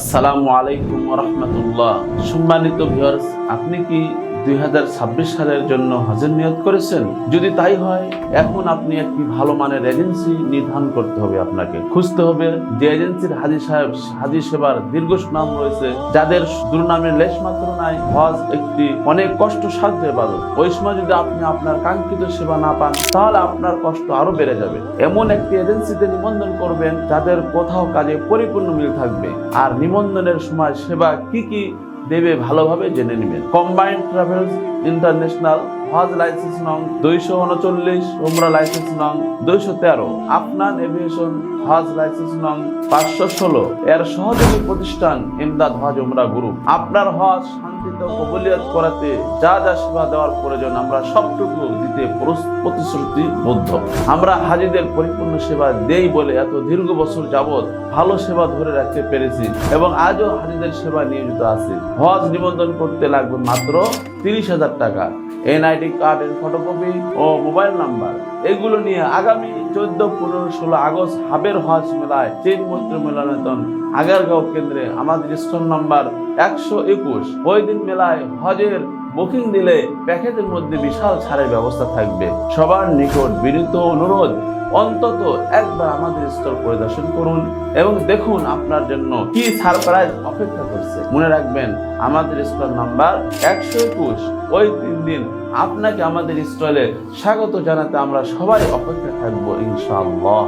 আসসালামু আলাইকুম রহমতুল্লাহ। সম্মানিত ভিউয়ার্স আপনি কি দুই হাজার ছাব্বিশ সালের জন্য হজের নিয়ত করেছেন। যদি তাই হয়, এখন আপনি একটি ভালো মানের এজেন্সি নির্ধারণ করতে হবে আপনাকে। খুঁজতে হবে যে এজেন্সির হাজি সাহেব, হাজি সেবার দীর্ঘ সুনাম রয়েছে, যাদের দুর্নামের লেশ মাত্র নাই, হজ একটি অনেক কষ্ট সাধ্য এবাদত। ওই সময় যদি আপনি আপনার কাঙ্ক্ষিত সেবা না পান, তাহলে আপনার কষ্ট আরও বেড়ে যাবে। এমন একটি এজেন্সিতে নিবন্ধন করবেন, যাদের কোথাও কাজে পরিপূর্ণ মিল থাকবে। আর নিবন্ধনের সময় সেবা কি কি দেবে ভালোভাবে জেনে নেবেন। কম্বাইন্ড ট্রাভেলস ইন্টারন্যাশনাল হজ লাইসেন্স নং দুইশো উনচল্লিশ, উমরা লাইসেন্স নং দুইশো তেরো। আফনান এভিয়েশন হজ লাইসেন্স নং পাঁচশো ষোলো। এর সহযোগী প্রতিষ্ঠান ইমদাদ হজ উমরা গ্রুপ। আপনার হজ শান্তিতে কবুলিয়ত করাতে যা যা সেবা দেওয়ার প্রয়োজন, আমরা সবটুকু দিতে প্রতিশ্রুতিবদ্ধ আমরা হাজিদের পরিপূর্ণ সেবা দেই বলে এত দীর্ঘ বছর যাবৎ ভালো সেবা ধরে রাখতে পেরেছি এবং আজও হাজিদের সেবা নিয়োজিত আছে। হজ নিবন্ধন করতে লাগবে মাত্র তিরিশ হাজার টাকা। এনআইডি কার্ডের ফটোকপি ও মোবাইল নাম্বার এগুলো নিয়ে আগামী চোদ্দ, পনেরো, ষোলো আগস্ট হাবের হজ মেলায় তিন মৈত্র মিলনায়তন আগারগাঁও কেন্দ্রে আমাদের স্টোন নাম্বার একশো একুশ। ওই দিন মেলায় হজের বুকিং দিলে প্যাকেজের মধ্যে বিশাল ছাড়ের ব্যবস্থা থাকবে। সবার নিকট বিনীত অনুরোধ অন্তত একবার আমাদের স্টল পরিদর্শন করুন এবং দেখুন আপনার জন্য কি সারপ্রাইজ অপেক্ষা করছে। মনে রাখবেন, আমাদের স্টল নাম্বার একশো একুশ। ওই তিন দিন আপনাকে আমাদের স্টলে স্বাগত জানাতে আমরা সবাই অপেক্ষা থাকব, ইনশাআল্লাহ।